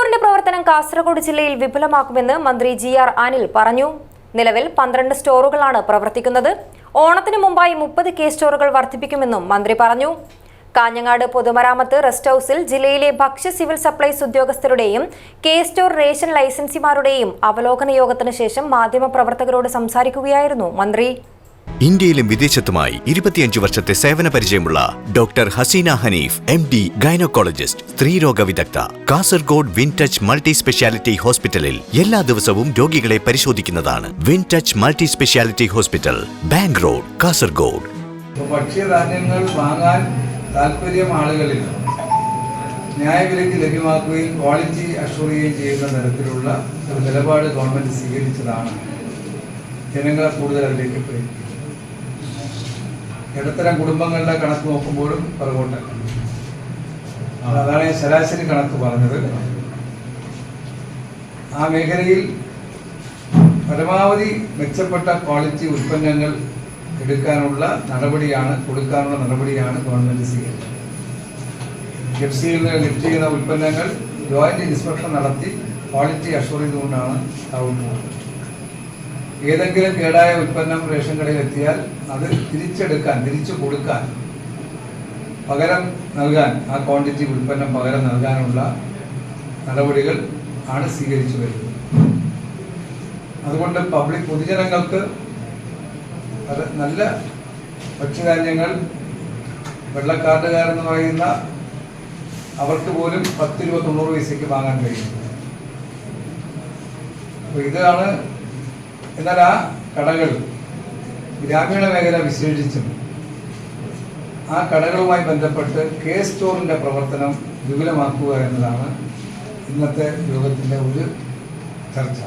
സ്റ്റോറിന്റെ പ്രവർത്തനം കാസർഗോഡ് ജില്ലയിൽ വിപുലമാക്കുമെന്ന് മന്ത്രി ജി ആർ അനിൽ പറഞ്ഞു. നിലവിൽ പന്ത്രണ്ട് സ്റ്റോറുകളാണ് പ്രവർത്തിക്കുന്നത്. ഓണത്തിന് മുമ്പായി മുപ്പത് കെ സ്റ്റോറുകൾ വർദ്ധിപ്പിക്കുമെന്നും മന്ത്രി പറഞ്ഞു. കാഞ്ഞങ്ങാട് പൊതുമരാമത്ത് റെസ്റ്റ് ഹൌസിൽ ജില്ലയിലെ ഭക്ഷ്യ സിവിൽ സപ്ലൈസ് ഉദ്യോഗസ്ഥരുടെയും കെ സ്റ്റോർ റേഷൻ ലൈസൻസിമാരുടെയും അവലോകന യോഗത്തിന് ശേഷം മാധ്യമപ്രവർത്തകരോട് സംസാരിക്കുകയായിരുന്നു മന്ത്രി. ഇന്ത്യയിലും വിദേശത്തുമായി ഇരുപത്തിയഞ്ച് വർഷത്തെ സേവന പരിചയമുള്ള doctor Haseena Hanif M D gynaecologist സ്ത്രീരോഗ വിദഗ്ധ Kasaragod win touch multi speciality ഹോസ്പിറ്റലിൽ എല്ലാ ദിവസവും രോഗികളെ പരിശോധിക്കുന്നതാണ് win touch multi speciality hospital bank road Kasaragod. ഭക്ഷ്യധാന്യങ്ങൾ വാങ്ങാൻ താല്പര്യം ആളുകളിൽ ന്യായവിലയ്ക്ക് ലഭ്യമാക്കുകയും ക്വാളിറ്റി ചെയ്യുകയും ചെയ്യുന്ന തരത്തിലുള്ള ഒരു നിലപാട് ഗവൺമെന്റ് സ്വീകരിച്ചതാണ്. ജനങ്ങളെ കൂടുതൽ അതിലേക്ക് പ്രേരിപ്പിക്കുന്നത് ഇടത്തരം കുടുംബങ്ങളുടെ കണക്ക് നോക്കുമ്പോഴും പുറകോട്ടല്ല അതാണ് ശരാശരി കണക്ക് പറഞ്ഞത്. ആ മേഖലയിൽ പരമാവധി മെച്ചപ്പെട്ട ക്വാളിറ്റി ഉൽപ്പന്നങ്ങൾ എടുക്കാനുള്ള നടപടിയാണ് കൊടുക്കാനുള്ള നടപടിയാണ് ഗവൺമെന്റ് സ്വീകരിച്ചത്. ഗപ്സിയിൽ നിന്ന് ലിഫ്റ്റ് ചെയ്യുന്ന ഉൽപ്പന്നങ്ങൾ ജോയിന്റ് ഇൻസ്പെക്ഷൻ നടത്തി ക്വാളിറ്റി അഷുർ ചെയ്തുകൊണ്ടാണ് പോകുന്നത് ഏതെങ്കിലും കേടായ ഉൽപ്പന്നം റേഷൻ കടയിൽ എത്തിയാൽ അത് തിരിച്ചെടുക്കാൻ തിരിച്ചു കൊടുക്കാൻ പകരം നൽകാൻ ആ ക്വാണ്ടിറ്റി ഉൽപ്പന്നം പകരം നൽകാനുള്ള നടപടികൾ ആണ് സ്വീകരിച്ചു വരുന്നത്. അതുകൊണ്ട് പബ്ലിക് പൊതുജനങ്ങൾക്ക് നല്ല ഭക്ഷ്യധാന്യങ്ങൾ വെള്ളക്കാർഡുകാരെന്ന് പറയുന്ന അവർക്ക് പോലും പത്ത് രൂപ തൊണ്ണൂറ് പൈസയ്ക്ക് വാങ്ങാൻ കഴിയും. അപ്പോൾ ഇതാണ് എന്നാൽ ആ കടകൾ ഗ്രാമീണ മേഖല വിശേഷിച്ചും ആ കടകളുമായി ബന്ധപ്പെട്ട് കെ സ്റ്റോറിന്റെ പ്രവർത്തനം വിപുലമാക്കുക എന്നതാണ് ഇന്നത്തെ യോഗത്തിന്റെ ഒരു ചർച്ച.